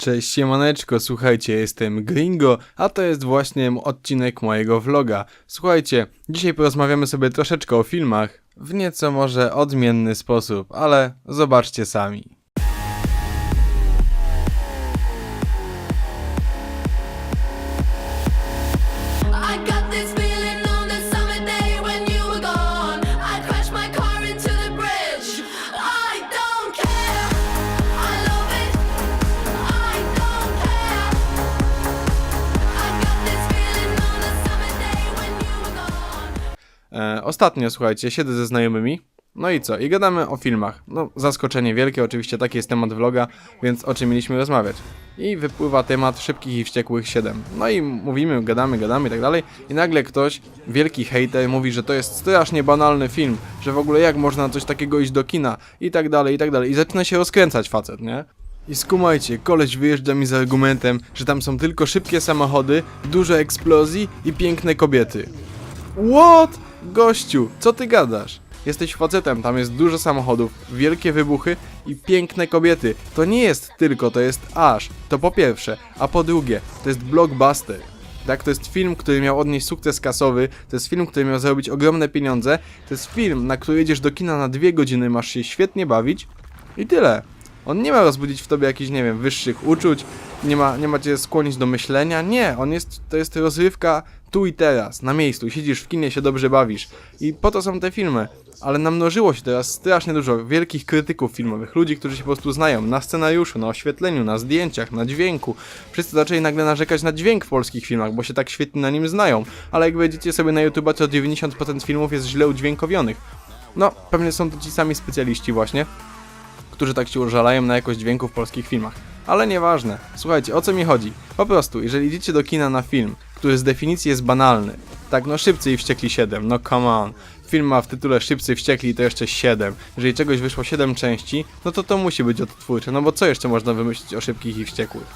Cześć siemaneczko, słuchajcie, jestem Gringo, a to jest właśnie odcinek mojego vloga. Słuchajcie, dzisiaj porozmawiamy sobie troszeczkę o filmach, w nieco może odmienny sposób, ale zobaczcie sami. E, ostatnio, słuchajcie, siedzę ze znajomymi, no i co? I gadamy o filmach. No, zaskoczenie wielkie, oczywiście taki jest temat vloga, więc o czym mieliśmy rozmawiać. I wypływa temat Szybkich i Wściekłych 7. No i mówimy, gadamy, gadamy i tak dalej. I nagle ktoś, wielki hater, mówi, że to jest strasznie banalny film, że w ogóle jak można na coś takiego iść do kina i tak dalej, i tak dalej. I zaczyna się rozkręcać facet, nie? I skumajcie, koleś wyjeżdża mi z argumentem, że tam są tylko szybkie samochody, dużo eksplozji i piękne kobiety. What? Gościu, co ty gadasz? Jesteś facetem, tam jest dużo samochodów, wielkie wybuchy i piękne kobiety. To nie jest tylko, to jest aż. To po pierwsze. A po drugie, to jest blockbuster. Tak, to jest film, który miał odnieść sukces kasowy, to jest film, który miał zarobić ogromne pieniądze, to jest film, na który jedziesz do kina na dwie godziny, masz się świetnie bawić i tyle. On nie ma rozbudzić w tobie jakichś, nie wiem, wyższych uczuć, nie ma, nie ma cię skłonić do myślenia, nie, on jest, to jest rozrywka tu i teraz, na miejscu, siedzisz w kinie, się dobrze bawisz i po to są te filmy, ale namnożyło się teraz strasznie dużo wielkich krytyków filmowych, ludzi, którzy się po prostu znają na scenariuszu, na oświetleniu, na zdjęciach, na dźwięku. Wszyscy zaczęli nagle narzekać na dźwięk w polskich filmach, bo się tak świetnie na nim znają, ale jak wejdziecie sobie na YouTube, to 90% filmów jest źle udźwiękowionych. No, pewnie są to ci sami specjaliści właśnie, którzy tak się użalają na jakość dźwięku w polskich filmach. Ale nieważne. Słuchajcie, o co mi chodzi? Po prostu, jeżeli idziecie do kina na film, który z definicji jest banalny, tak no Szybcy i Wściekli 7, no come on. Film ma w tytule Szybcy Wściekli to jeszcze 7. Jeżeli czegoś wyszło 7 części, no to to musi być odtwórcze, no bo co jeszcze można wymyślić o Szybkich i Wściekłych?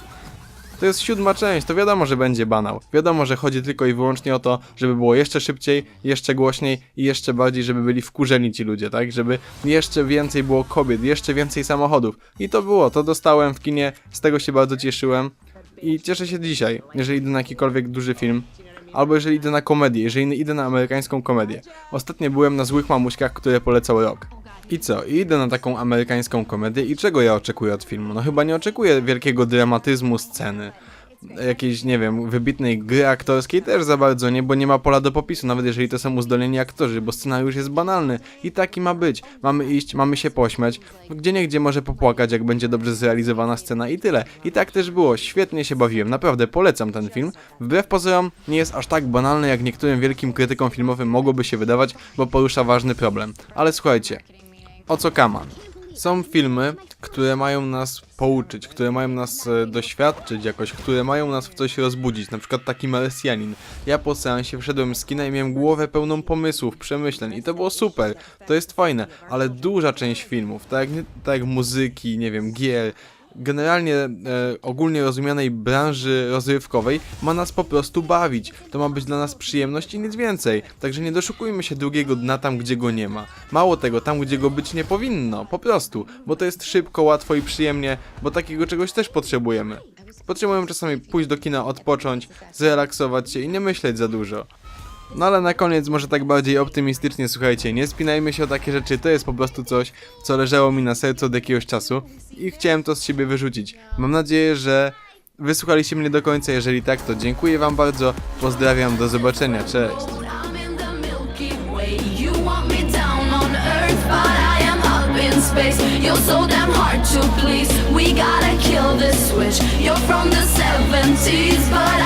To jest siódma część, to wiadomo, że będzie banał. Wiadomo, że chodzi tylko i wyłącznie o to, żeby było jeszcze szybciej, jeszcze głośniej i jeszcze bardziej, żeby byli wkurzeni ci ludzie, tak? Żeby jeszcze więcej było kobiet, jeszcze więcej samochodów. I to było, to dostałem w kinie, z tego się bardzo cieszyłem. I cieszę się dzisiaj, jeżeli idę na jakikolwiek duży film, albo jeżeli idę na komedię, jeżeli idę na amerykańską komedię. Ostatnio byłem na Złych Mamuśkach, które polecał rok. I co? I idę na taką amerykańską komedię i czego ja oczekuję od filmu? No chyba nie oczekuję wielkiego dramatyzmu sceny. Jakiejś, nie wiem, wybitnej gry aktorskiej też za bardzo nie, bo nie ma pola do popisu, nawet jeżeli to są uzdolnieni aktorzy, bo scenariusz jest banalny i taki ma być. Mamy iść, mamy się pośmiać, gdzie niegdzie może popłakać, jak będzie dobrze zrealizowana scena i tyle. I tak też było, świetnie się bawiłem, naprawdę polecam ten film. Wbrew pozorom nie jest aż tak banalny, jak niektórym wielkim krytykom filmowym mogłoby się wydawać, bo porusza ważny problem. Ale słuchajcie, o co kaman? Są filmy, które mają nas pouczyć, które mają nas e, doświadczyć jakoś, które mają nas w coś rozbudzić, na przykład taki Marsjanin. Ja po seansie wszedłem z kina i miałem głowę pełną pomysłów, przemyśleń i to było super, to jest fajne, ale duża część filmów, tak jak, tak jak muzyki, nie wiem, gier, generalnie e, ogólnie rozumianej branży rozrywkowej ma nas po prostu bawić. To ma być dla nas przyjemność i nic więcej. Także nie doszukujmy się drugiego dna tam, gdzie go nie ma. Mało tego, tam, gdzie go być nie powinno. Po prostu. Bo to jest szybko, łatwo i przyjemnie, bo takiego czegoś też potrzebujemy. Potrzebujemy czasami pójść do kina, odpocząć, zrelaksować się i nie myśleć za dużo. No ale na koniec może tak bardziej optymistycznie, słuchajcie, nie spinajmy się o takie rzeczy, to jest po prostu coś, co leżało mi na sercu od jakiegoś czasu i chciałem to z siebie wyrzucić. Mam nadzieję, że wysłuchaliście mnie do końca, jeżeli tak, to dziękuję wam bardzo, pozdrawiam, do zobaczenia, cześć! I space. You're so damn hard to please. We gotta kill this switch. You're from the 70s, but I'm